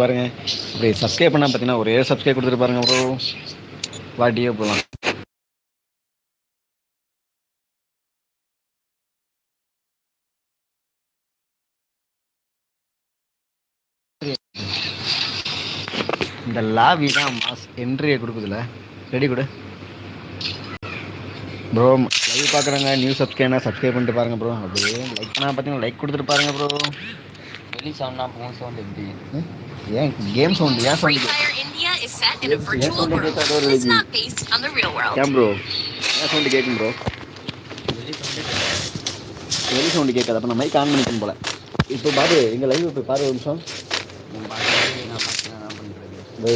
பாருங்க. அப்படி சப்ஸ்கிரைப் பண்ணா பார்த்தீங்கன்னா ஒரே சப்ஸ்கிரைப் கொடுத்துட்டு பாருங்க ப்ரோ வாட்டியே போகலாம் இந்த லாவி தான் மாஸ் என்ட்ரியை கொடுக்குதுல. ரெடி கொடு. ப்ரோ லைவ் பார்க்குறாங்க நியூ சப்ஸ்கிரைப்னா சப்ஸ்கிரைப் பண்ணிட்டு பாருங்க ப்ரோ அப்படியே லைக் பண்ணால் பார்த்தீங்கன்னா லைக் கொடுத்துட்டு பாருங்க ப்ரோ வெளி சவுண்ட்னா ஃபோன் சவுண்ட் எப்படி ஏன் கேம் சவுண்ட் ஏன் sound India is set in a Yes, yes, virtual on the world. data door It's review. not based on the real world. ஏன் ப்ரோ ஏன் சவுண்டு கேட்கும் ப்ரோ வெளி சவுண்டே கேட்காது அப்போ நான் மைக் ஆன் பண்ணிக்கணும் போல இப்போ பாரு எங்கள் லைவ் இப்போ பாரு ஒரு நிமிஷம்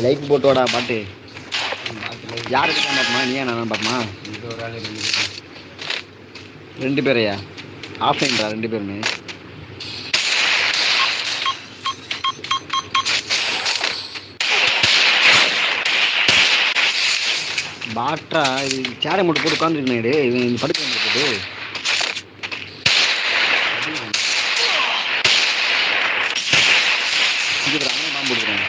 லைக் போட்டு வாடா பாட்டு யாருக்கு தான் பார்ப்பமா நீ நான் பார்ப்பமா ரெண்டு பேரையா ஆஃப்லைன்டா ரெண்டு பேருமே பாட்டா இது சேரை மட்டும் போட்டு உட்காந்துருக்கேன் இவன் படுக்க வந்துருக்குது இங்கே ஒரு அவனே பாம்பு போட்டுக்கிறேன்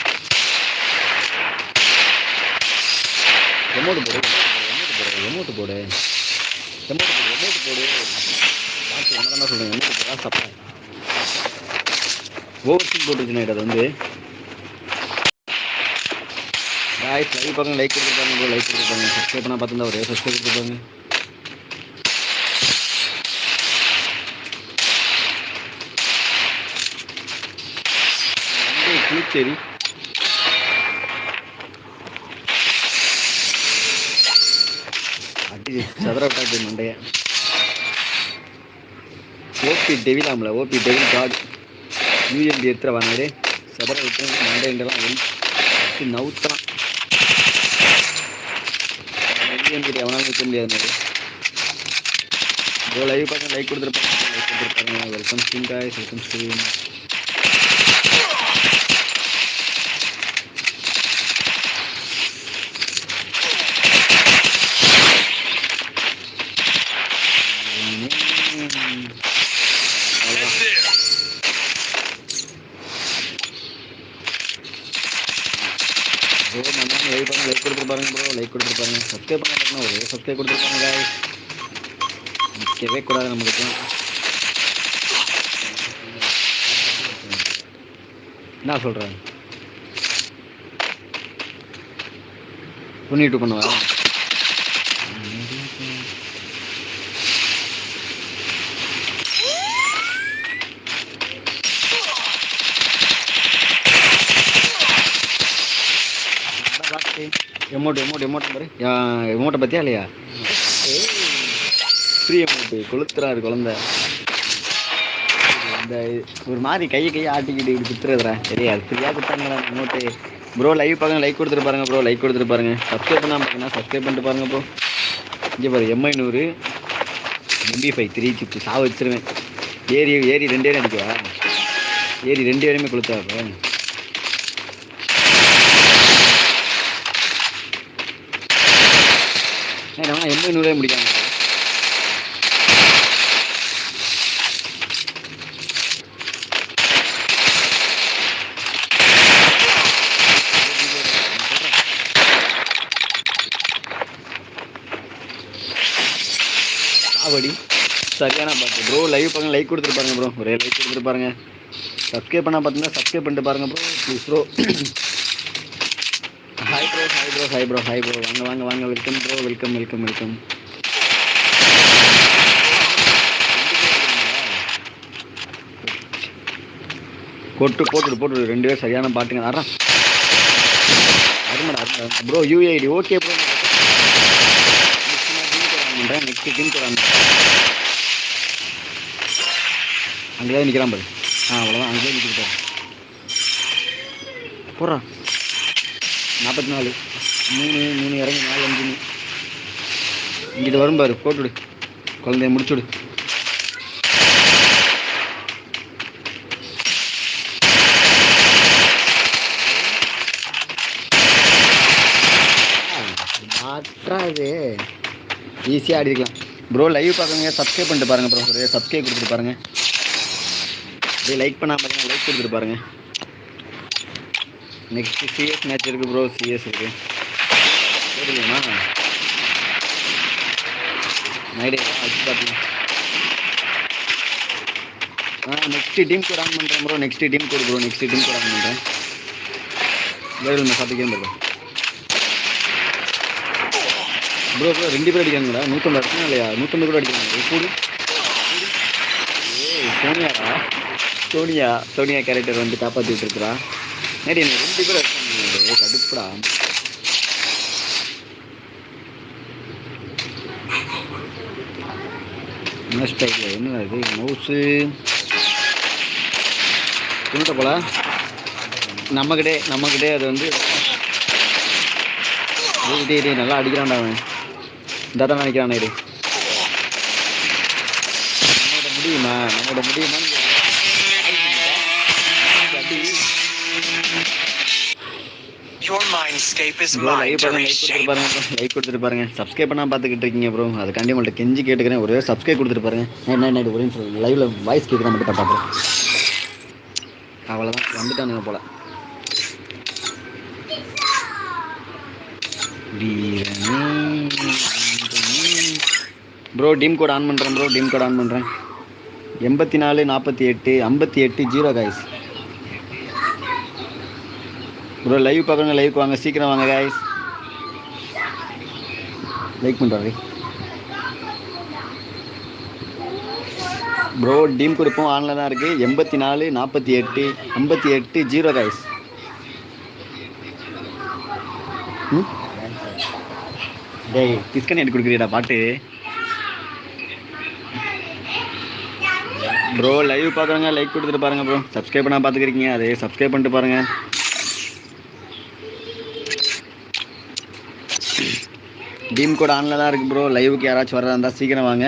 எமௌண்ட் போடு எமௌண்ட் போடு எமௌண்ட் போடு எமௌண்ட் போடு. பார்த்து என்ன தான் சொல்கிறேன் எமௌண்ட் போடா சப்பா ஓவர் சீன் போட்டுருச்சுண்ணே அது வந்து. காய்ஸ் லைக் பாருங்க லைக் கொடுத்துருப்பாங்க ப்ரோ லைக் கொடுத்துருப்பாங்க சப்ஸ்கிரைப் பண்ணால் பார்த்துருந்தா ஒரே சப்ஸ்கிரைப் கொடுத்துருப்பாங்க கிளிச்சேரி அடி சதுர விட்டாச்சு மண்டைய. ஓபி டெவிலாம்ல ஓபி டெவில் காட் யூஎம்பி எடுத்துகிற வந்தாரு சதுர விட்டு மண்டையெல்லாம் வெளி வச்சு நவுத்தான் யூஎம்பி எவனாலும் வைக்க முடியாது ப்ரோ லைவ் பார்த்து லைக் கொடுத்துருப்பாங்க. லைக் கொடுத்துருப்பாங்க. Welcome screen guys welcome screen bro like கொடுத்துருப்பாருங்க bro like கொடுத்துருப்பாருங்க சப்ஸ்கிரைப் பண்ண ஒரே சப்ஸ்கிரைப் கொடுத்துட்டு நிற்கவே கூடாது நம்மளுக்கு. என்ன சொல்கிறேன் துணிட்டு பண்ணுவேன் எமௌண்ட் எமௌண்ட் எமௌண்ட் பாரு. எமௌண்ட்டை பற்றியா இல்லையா? ஃப்ரீ எமௌண்ட்டு கொளுத்துறாரு குழந்த. இந்த ஒரு மாதிரி கையை கையை ஆட்டிக்கிட்டு இப்படி குத்துறதுடா. தெரியாது ஃப்ரீயாக கொடுத்தாங்களா அமௌண்ட்டு ப்ரோ லைவ் பாருங்க லைக் கொடுத்துட்டு பாருங்க ப்ரோ லைக் கொடுத்துட்டு பாருங்க. சப்ஸ்கிரைப் பண்ணாமல் பார்த்தீங்கன்னா சப்ஸ்கிரைப் பண்ணிட்டு பாருங்க ப்ரோ இங்கே பாரு எம்ஐ நூறு எம்பி ஃபைவ் த்ரீ சிப்ஸ் சாவ வச்சிருவேன். ஏரி ஏரி ரெண்டு பேரும் அடிக்கவா? ஏரி ரெண்டு ஏரியுமே கொளுத்தா இப்போ ஏன்னா எண்பது நூறே முடிக்காங்க சாவடி. சரியான பாட்டு ப்ரோ லைவ் பாருங்க லைக் கொடுத்துட்டு பாருங்க ப்ரோ ஒரே லைக் கொடுத்துட்டு பாருங்க. சப்ஸ்கிரைப் பண்ணால் பார்த்தீங்கன்னா சப்ஸ்கிரைப் பண்ணிட்டு பாருங்க bro please bro hi bro hi bro வாங்க வாங்க வாங்க. Welcome bro welcome welcome welcome கொட்டு போட்டுடு போட்டுடு. ரெண்டு பேரும் சரியான பாட்டுங்க. அதான் அருமடா அருமடா. ப்ரோ யூஐடி ஓகே ப்ரோ பண்ணுறேன் நெக்ஸ்ட் டீம் கூட அங்கேயே நிற்கிறான் பாரு. ஆ அவ்வளோதான் அங்கேயே நிற்கிட்டு போடுறா. நாற்பத்தி நாலு. மூணு மூணு இறங்கி நாலு அஞ்சு இங்கிட்டு வரும் பாரு போட்டுவிடு. குழந்தைய முடிச்சுடு மாற்றாது ஈஸியாக ஆடிக்கலாம் ப்ரோ லைவ் பார்க்குங்க சப்ஸ்கிரைப் பண்ணிட்டு பாருங்க ப்ரோ ஒரு சப்ஸ்கிரைப் கொடுத்துட்டு பாருங்க. அப்படியே லைக் பண்ணாம பாருங்க லைக் கொடுத்துட்டு பாருங்க. நெக்ஸ்ட் சிஎஸ் மேட்ச் இருக்கு ப்ரோ சிஎஸ் இருக்கு. தெரியுமா நைடே வச்சு ஆ நெக்ஸ்ட் டீம் கூட ஆன் பண்ணுறேன் ப்ரோ நெக்ஸ்ட் டீம் கூட ப்ரோ நெக்ஸ்ட் டீம் கூட ஆன் பண்ணுறேன் வேறு நான் ப்ரோ ப்ரோ ப்ரோ ரெண்டு பேர் அடிக்காங்களா நூற்றம்பது அடிக்கணும் இல்லையா? நூற்றம்பது கூட அடிக்கிறாங்க. கூடு. ஏய் சோனியாடா சோனியா சோனியா கேரக்டர் வந்து காப்பாற்றிட்டு இருக்கிறா நேரி ரெண்டு பேர் அடிச்சாங்க கடுப்புடா. நெக்ஸ்ட் ஐடியா என்ன இது? மவுஸு கொண்டுட்ட போல நம்மக்கிட்டே நம்மக்கிட்டே அது வந்து டேய் நல்லா அடிக்கிறான்டா அவன். இந்த நினைக்கிறான் இது நம்மகிட்ட முடியுமா? நம்மகிட்ட முடியுமான்னு லைக் கொடுத்துட்டு. பாருங்க சப்ஸ்கிரைப் பண்ணாம பார்த்துக்கிட்டு இருக்கீங்க ப்ரோ அதுக்காண்டி உங்கள்ட்ட கெஞ்சி கேட்டுக்கிறேன். ஒரே சப்ஸ்கிரைப் கொடுத்துட்டு பாருங்க. என்ன என்ன ஒரே நிமிஷம். லைவ்ல வாய்ஸ் கேட்குறா மட்டும் தப்பா ப்ரோ அவ்வளோதான் வந்துட்டானுங்க போல. ப்ரோ டீம் கோட் ஆன் பண்ணுறேன் ப்ரோ டீம் கோட் ஆன் பண்ணுறேன் எண்பத்தி நாலு நாற்பத்தி எட்டு ஐம்பத்தி எட்டு ஜீரோ காய்ஸ் ப்ரோ லைவ் பார்க்குறவங்க லைவ் வாங்க சீக்கிரம் வாங்க காய்ஸ் லைக் பண்ணுறாரு ப்ரோ டீம் கொடுப்போம் ஆனில் தான் இருக்குது எண்பத்தி நாலு நாற்பத்தி எட்டு ஐம்பத்தி எட்டு ஜீரோ காய்ஸ் டே டேய் எடுத்து கொடுக்குறீடா பாட்டு. ப்ரோ லைவ் பார்க்குறவங்க லைக் கொடுத்துட்டு பாருங்க ப்ரோ சப்ஸ்கிரைப் பண்ணால் பார்த்துக்கிறீங்க அதே சப்ஸ்கிரைப் பண்ணிட்டு பாருங்கள் டீம் கூட ஆனில் தான் இருக்குது ப்ரோ லைவுக்கு யாராச்சும் வரதா இருந்தால் சீக்கிரம் வாங்க.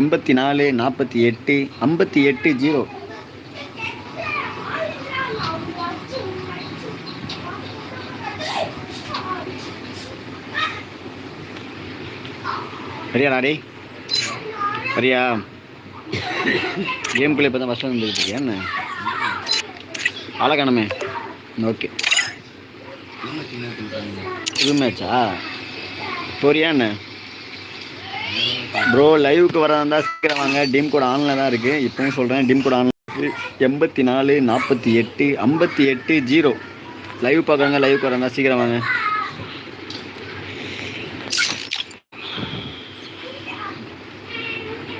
எண்பத்தி நாலு நாற்பத்தி எட்டு ஐம்பத்தி எட்டு ஜீரோ. சரியா நாடி சரியா கேம் பிள்ளை இப்போ தான் ஃபஸ்ட்டு வந்துருக்கு என்ன? அழகானமே ஓகே இது மேட்சா போறியா என்ன ப்ரோ லைவுக்கு வரதா இருந்தால் சீக்கிரம் வாங்க. டிம் கோட் ஆனில் தான் இருக்குது இப்போவும் சொல்கிறேன் டிம் கோட் ஆனில் இருக்குது எண்பத்தி நாலு நாற்பத்தி எட்டு ஐம்பத்தி எட்டு ஜீரோ லைவ் பார்க்குறாங்க லைவுக்கு வரதா சீக்கிரம் வாங்க.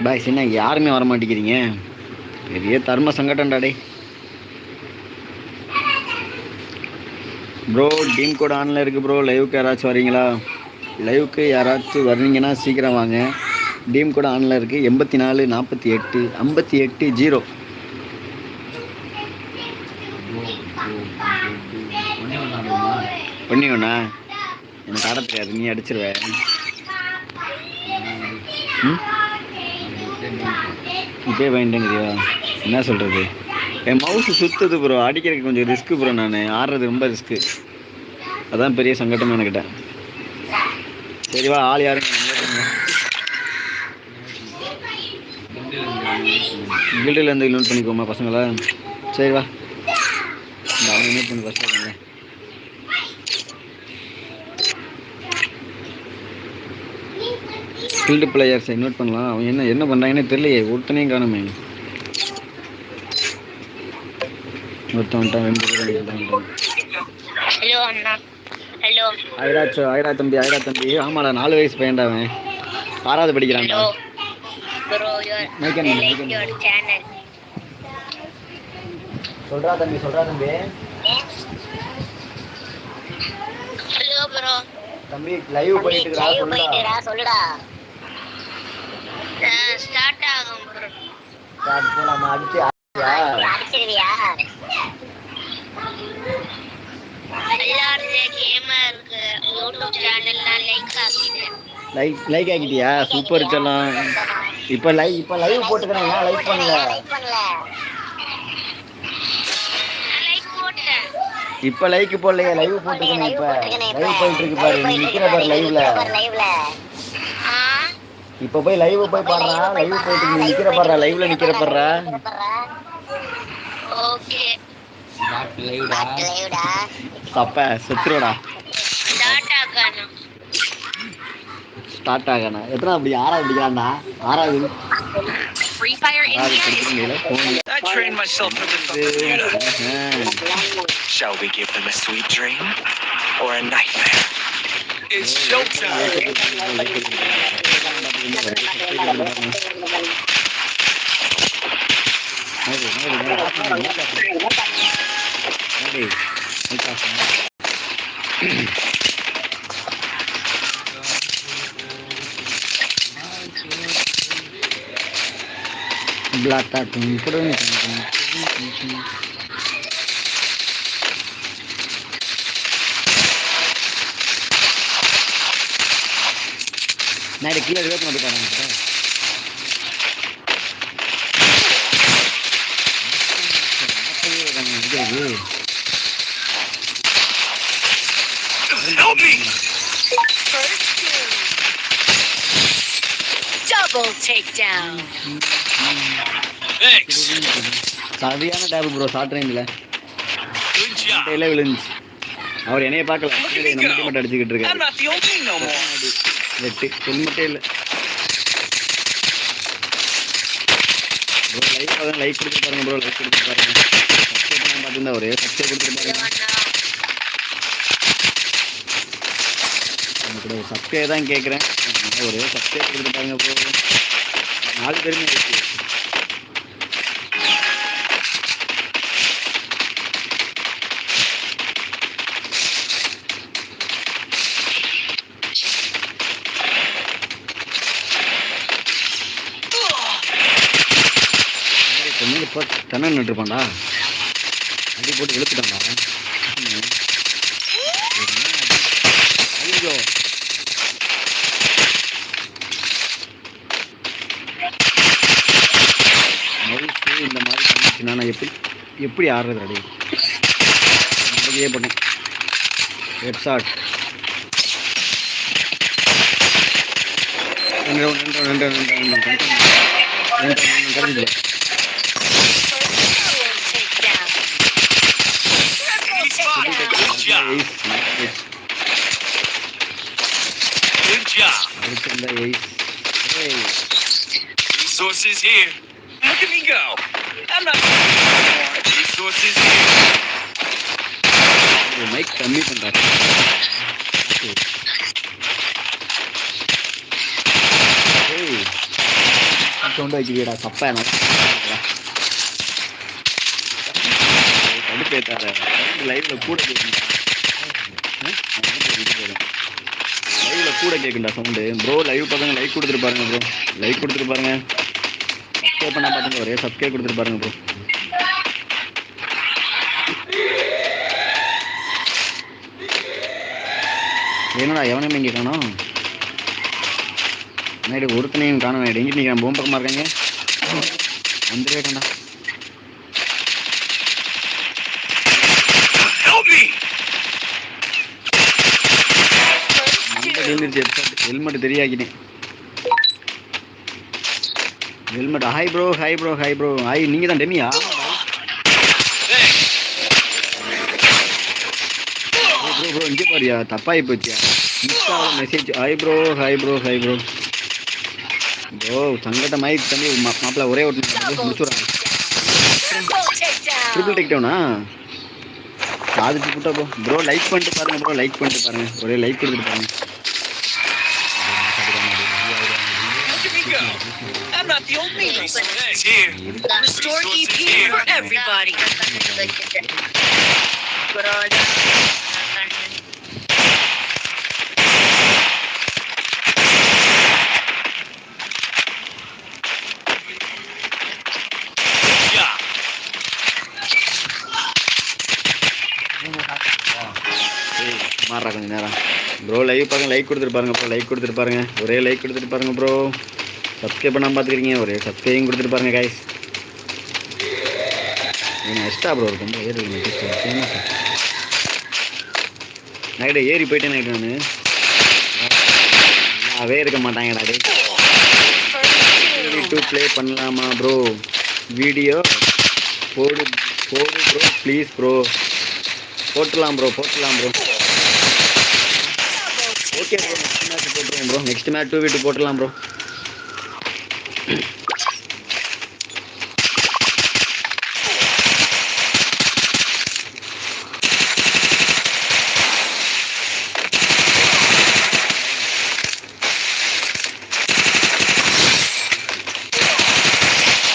பாய் சின்ன யாருமே வர மாட்டேங்கிறீங்க பெரிய தர்ம சங்கடம்டா டாடே ப்ரோ டீம் கோட் ஆனில் இருக்குது ப்ரோ லைவுக்கு யாராச்சும் வரீங்களா? லைவுக்கு யாராச்சும் வர்றீங்கன்னா சீக்கிரம் வாங்க. டீம் கூட ஆனில் இருக்குது எண்பத்தி நாலு நாற்பத்தி எட்டு ஐம்பத்தி எட்டு ஜீரோ பண்ணியோண்ணா பண்ணி ஒண்ணா எனக்கு ஆட தெரியாது. நீ அடிச்சிருவ. இப்பே வாங்கிட்டேங்கிறியா? என்ன சொல்கிறது என் மவுஸ் சுற்றுது ப்ரோ அடிக்கிறதுக்கு கொஞ்சம் ரிஸ்க்கு ப்ரோ நான். ஆடுறது ரொம்ப ரிஸ்க்கு அதான் பெரிய சங்கடம் எனக்கிட்ட. சரி ஆள் யாருங்க கில்டிலேருந்து இன்வைட் பண்ணிக்கோமா பசங்களா. சரி வா. இந்த அவங்க இன்வைட் பண்ணி ஃபஸ்ட் பண்ணுங்க ஃபீல்டு பிளேயர்ஸை இன்வைட் பண்ணலாம். அவன் என்ன என்ன பண்ணுறாங்கன்னு தெரியலையே. ஒருத்தனையும் காணுமே. ஒருத்தன் ரெண்டு பேரும் ஹலோ அண்ணா. Hello. ஆயிராச்சு ஆயிரா தம்பி ஆயிரா தம்பி ஆமாடா நாலு வயசு பையன்டா அவன் ஆறாவது படிக்கிறான்டா an- your channel. சொல்றா தம்பி சொல்றா தம்பி Hello, bro. தம்பி லைவ் பண்ணிட்டு இருக்கா சொல்லுடா சொல்லுடா ஸ்டார்ட் ஆகும் bro. ஸ்டார்ட் போலாமா அடிச்சு? அடிச்சிருவியா லைக் லைக் லைக் ஆக்கிட்டியா? சூப்பர் செல்லம் இப்போ லைவ் இப்போ லைவ் போட்டுக்கிறேன் ஏன் லைக் பண்ணல? இப்போ லைக் போடலையே. லைவ் போட்டுக்கணும் இப்போ. லைவ் போயிட்டு இருக்கு பாரு. நீ நிக்கிற பாரு லைவ்ல இப்போ போய் லைவ் போய் பாடுறா. லைவ் போயிட்டு நீ நிக்கிற பாடுறா. லைவ்ல நிக்கிற பாடுறா. ஓகே. லைவ்டா சப்ப செத்துருடா ஸ்டார்ட் ஆகணா எத்தனை அப்படி ஆறாவது படிக்கிறான்டா ஆறாவது Free Fire ஆறாவது India is படிக்கிறீங்களா phone I trained myself for this on Bermuda. Shall we give them a sweet dream or a nightmare? It's showtime. Blata tum tum நான் கீழே இருபத்தி ஒன்று போயிட்டாங்க Help me! double takedown. Thanks. சரியான tap bro short ரேஞ்சில். கையில் விழுந்துச்சு. அவர் என்னைய பார்க்கல. நம்ம டீம் மட்டும் அடிச்சுக்கிட்டு இருக்காரு. வெட்டு. ஹெல்மெட்டே இல்லை. ப்ரோ லைக் லைக் கொடுத்து பாருங்க ப்ரோ லைக் கொடுத்து பாருங்க. சப்ஸ்கிரைப் பண்ண பார்த்துருந்தா ஒரே சப்ஸ்கிரைப் கொடுத்துட்டு பாருங்க. கூட ஒரு சப்ஸ்கிரைப் தான் கேட்குறேன். ஒரே சப்ஸ்கிரைப் கொடுத்து பாருங்க ப்ரோ நாலு பேருமே இருக்கு கொஞ்சம் இப்போ தென்னை நின்றுப்பான்டா அடி போட்டு இழுத்துட்டான்டா ம். என்ன அடி? ஐயோ மவுசு இந்த மாதிரி பண்ணிச்சுன்னா நான் எப்படி ஆடுறது அடி அப்படியே பண்ணேன் ஹெட்ஷாட் ரெண்டு ரெண்டு ரெண்டு ரெண்டு ரெண்டு ரெண்டு Resources here. Look at me go. I'm not. Resources here. Mic கம்மி பண்ணுறாரு ஏய் சவுண்ட் வைக்கிறீடா தப்பா நான் கடுப்பு ஏத்தாத லைவ்ல கூட கேட்குண்டா லைவ்ல கூட கேட்குண்டா சவுண்டு ப்ரோ லைவ் பார்த்துங்க லைக் கொடுத்துட்டு பாருங்க ப்ரோ லைக் கொடுத்துட்டு பாருங்க. சப்ஸ்கிரைப் பண்ணா பாருங்க ஒரே சப்ஸ்கிரைப் கொடுத்துட்டு பாருங்க ப்ரோ என்னடா எவனையுமே இங்கே காணோம்? நைடு ஒருத்தனையும் காணும். நைடு எங்கிட்டு நிற்கிறான் பூம் பக்கமாக இருக்காங்க வந்துடவே விழுந்துருச்சு helmet தெரியாக்கிட்டேன். Helmet hi bro hi bro hi bro hi நீங்கள் தான் டெமியா Thanks. ப்ரோ ப்ரோ இங்கே பாரியா தப்பாகி போச்சியா இன்ஸ்டாவில் message hi bro hi bro hi bro bro சங்கட்ட mic தம்பி மா- மாப்பிள்ள ஒரே ஒரு முடிச்சுடுறாங்க Triple takedown. ட்ரிபிள் டேக் டவுனா சாதிச்சு புட்டா ப்ரோ ப்ரோ லைக் பண்ணிட்டு பாருங்க ப்ரோ லைக் பண்ணிட்டு பாருங்க ஒரே லைக் கொடுத்துட்டு பாருங்க. I'm not the only. Restore EP for everybody. மாறா கொஞ்சம் நேரம். ப்ரோ லைவ் பாருங்கள் லைக் கொடுத்துட்டு பாருங்க ப்ரோ லைக் கொடுத்துட்டு பாருங்க. ஒரே லைக் கொடுத்துட்டு பாருங்க ப்ரோ சப்ஸ்கிரைப் பண்ணாமல் பார்த்துக்கிறீங்க ஒரே சப்ஸ்கிரைபிங் கொடுத்துட்டு பாருங்க கைஸ் நீங்கள் எக்ஸ்ட்ரா ப்ரோ ரொம்ப ஏறி நைட்டு ஏறி போயிட்டேன் நைட்டு நான். நல்லாவே இருக்க மாட்டாங்கடா டே டூ ப்ளே பண்ணலாமா ப்ரோ வீடியோ போடு போடு ப்ரோ ப்ளீஸ் ப்ரோ போட்டுடலாம் ப்ரோ போட்டுடலாம் bro okay bro next match போட்டுருவோம் ப்ரோ நெக்ஸ்ட் மேட்ச் டூ வீட்டு போட்டுடலாம் ப்ரோ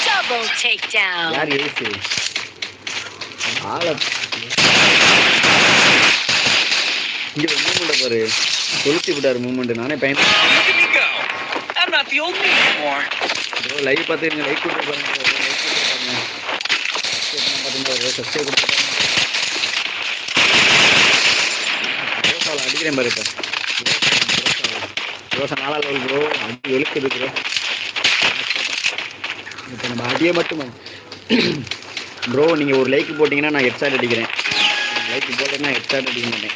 Double takedown. யார் ஏசு ஆளை இங்கே மூமெண்ட்டை பாரு கொளுத்தி விட்டாரு மூமெண்ட் நானே பையன் லைவ் பார்த்துருங்க லைக் கொடுத்து பாருங்க. லைக் கொடுத்து பாருங்க. சப்ஸ்கிரைப் அடிக்கிறேன் பாரு இப்போ. ரோசா நாலா லெவல் ப்ரோ அடி வெளுக்குது ப்ரோ இப்போ நம்ம அடியே மட்டும் ப்ரோ நீங்கள் ஒரு லைக் போட்டிங்கன்னா நான் ஹெட் ஷாட் அடிக்கிறேன். லைக் போட்டேன்னா ஹெட் ஷாட் அடிக்க மாட்டேன்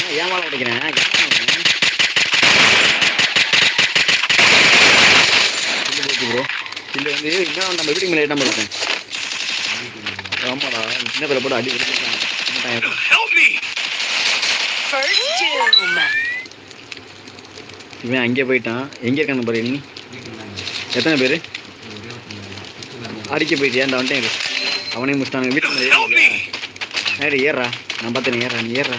ஏன் ஏமால அடிக்கிறேன் ப்ரோ வந்து இன்னும் நம்ம வீட்டுக்கு மேலே எட்டாம இருக்கேன் ஆமாடா. சின்ன பிள்ளை போட்டு அடி. இவன் அங்கே போயிட்டான். எங்கே இருக்காங்க பாரு நீ எத்தனை பேர்? அடிக்க போயிட்டியா? இந்த வந்துட்டேன். அவனையும் முடிச்சிட்டாங்க வீட்டுக்கு மேலே. ஏறி ஏறா. நான் பார்த்தேன் ஏறா. நீ ஏறா.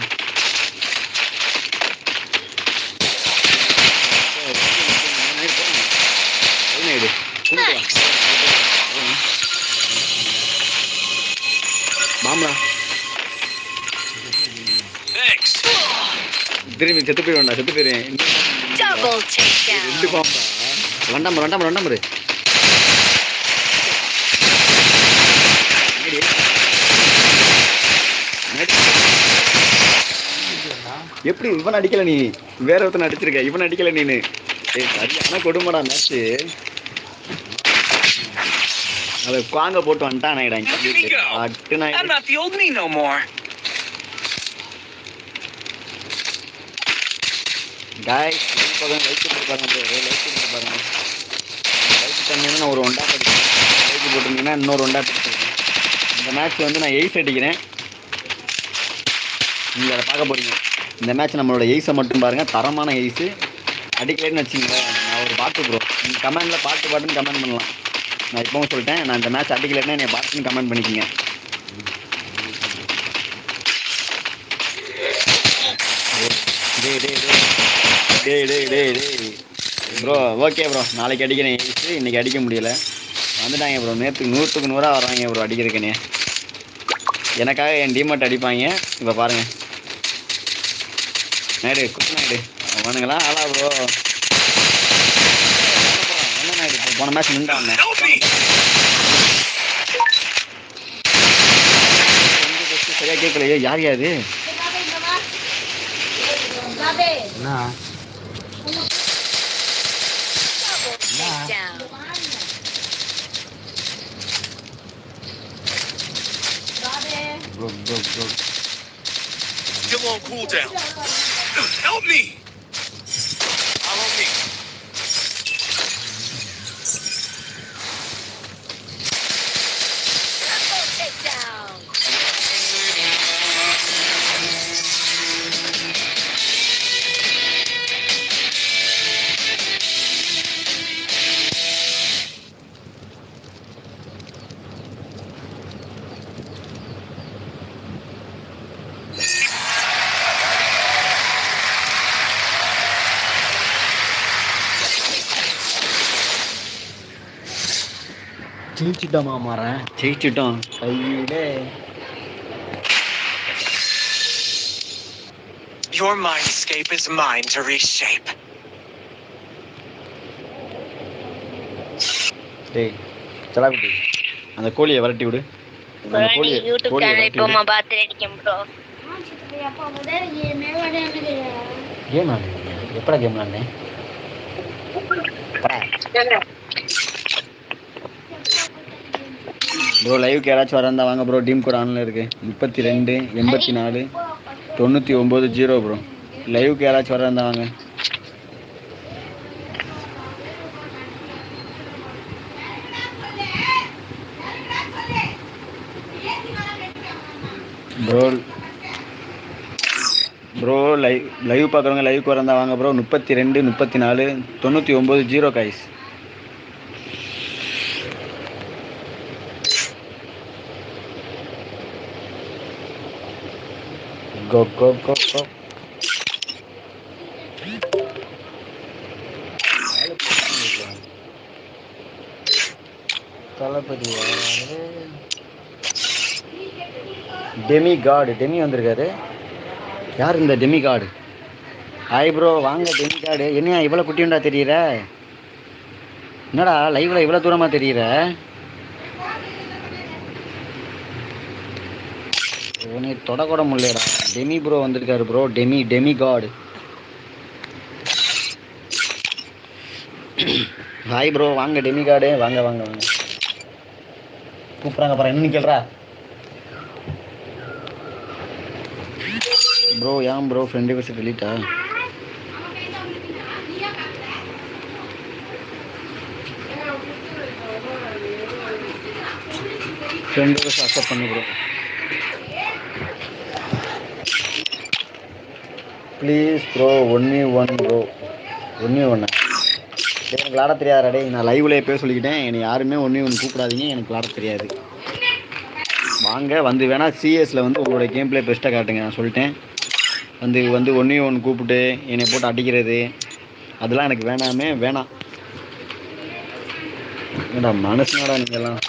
மாமலா. திரும்பி செத்து போயிடுவேன்டா செத்து போயிடுவேன். ரெண்டு பாம்பா ரெண்டாம் ரெண்டாம் ரெண்டாம்? எப்படி இவன் அடிக்கல நீ? வேற ஒருத்தன் அடிச்சிருக்க இவன் அடிக்கல நீனு. சரியான கொடுமைடா மேட்ச்சு அதை குவாங்க போட்டு வந்துட்டானேடா அட்டு நான் ஒரு ஒண்டா படிக்கிறேன். லைக் போட்டிருந்தீங்கன்னா இன்னொரு ஒண்டா படிச்சிருக்கேன். இந்த மேட்ச் வந்து நான் எய்ஸ் அடிக்கிறேன். நீங்கள் அதை பார்க்க போறீங்க. இந்த மேட்ச் நம்மளோட எய்ஸை மட்டும் பாருங்கள் தரமான எய்ஸு அடிக்கலைன்னு வச்சுங்களேன் நான் ஒரு பாட்டு ப்ரோ நீங்கள் கமெண்டில் பாட்டு பாட்டுன்னு கமெண்ட் பண்ணலாம். நான் இப்போவும் சொல்லிட்டேன். நான் இந்த மேட்ச் அடிக்கலைன்னா என்னை பாட்டுன்னு கமெண்ட் பண்ணிக்கோங்க. டே டேய் டே டேய் ப்ரோ ஓகே ப்ரோ நாளைக்கு அடிக்கிறேன். இன்றைக்கி அடிக்க முடியல. வந்துட்டாங்க ப்ரோ நேற்றுக்கு நூற்றுக்கு நூறாக வராங்க ப்ரோ அடிக்கிறதுக்குனே எனக்காக என் டீமேட் அடிப்பாங்க. இப்போ பாருங்கள் நாயுடு குட் நாயுடு அவனுங்களாம் ஆளா ப்ரோ போன மேட்ச் நின்றாங்க Help me. சரியாக கேட்கலையே யார் யாது bro Still on cooldown. Help me. ஜெயிச்சிட்டோமா மாறேன் ஜெயிச்சிட்டோம். கையிலே Your mindscape is mine to reshape. டேய் சலாக்குட்டி அந்த கோழியை விரட்டி விடு. அந்த கோழியை யூடியூப் கோழியை சேனல் விரட்டி இப்போ விடு பார்த்து அடிக்கும் ப்ரோ. கேம் ஆடு எப்படா கேம் விளாண்டேன் ப்ரோ லைவுக்கு யாராச்சும் வரந்தா வாங்க ப்ரோ டீம் கூட ஆனில் இருக்குது முப்பத்தி ரெண்டு எண்பத்தி நாலு தொண்ணூற்றி ஒம்பது ஜீரோ ப்ரோ லைவுக்கு யாராச்சும் வரந்தா வாங்க. ப்ரோ ப்ரோ லைவ் லைவ் பார்க்குறவங்க லைவுக்கு வரந்தா வாங்க ப்ரோ முப்பத்தி ரெண்டு முப்பத்தி நாலு தொண்ணூற்றி ஒம்பது zero guys go go go go Thalapathy Demi காடு டெமி வந்திருக்காரு. யார் இந்த டெமி காடு ஹாய் ப்ரோ வாங்க டெமி காடு என்னையா இவ்வளோ குட்டியுண்டா தெரியுற? என்னடா லைவ்ல இவ்வளோ தூரமாக தெரியுற? உன்னை தொடக்கூட முடியலடா. டெமி ப்ரோ வந்திருக்காரு bro demi demigod hi bro வாங்க டெமி காடு வாங்க வாங்க வாங்க. கூப்பிட்றாங்க அப்புறம் என்ன கேள்றா ப்ரோ ஏன் ப்ரோ ஃப்ரெண்டு பேசி டெலிட்டா ஃப்ரெண்டு பேசி அக்செப்ட் பண்ணு ப்ரோ ப்ளீஸ் ப்ரோ ஒன்னே ஒன் ப்ரோ ஒன்னே ஒன்று எனக்கு விளாட தெரியாதா டேய் நான் லைவ்லேயே எப்போ சொல்லிக்கிட்டேன். என்னை யாருமே ஒன்றே ஒன்று கூப்பிடாதீங்க. எனக்கு விளாட தெரியாது. வாங்க வந்து வேணால் சிஎஸில் வந்து உங்களோட கேம் பிளே பெஸ்ட்டாக காட்டுங்க. நான் சொல்லிட்டேன். வந்து வந்து ஒன்றே ஒன்று கூப்பிட்டு என்னை போட்டு அடிக்கிறது. அதெல்லாம் எனக்கு வேணாமே வேணாம். என்னடா மனசுனாடா நீங்கள்லாம்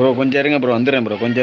ப்ரோ கொஞ்சம் இருங்க ப்ரோ வந்துடுறேன் ப்ரோ கொஞ்சம்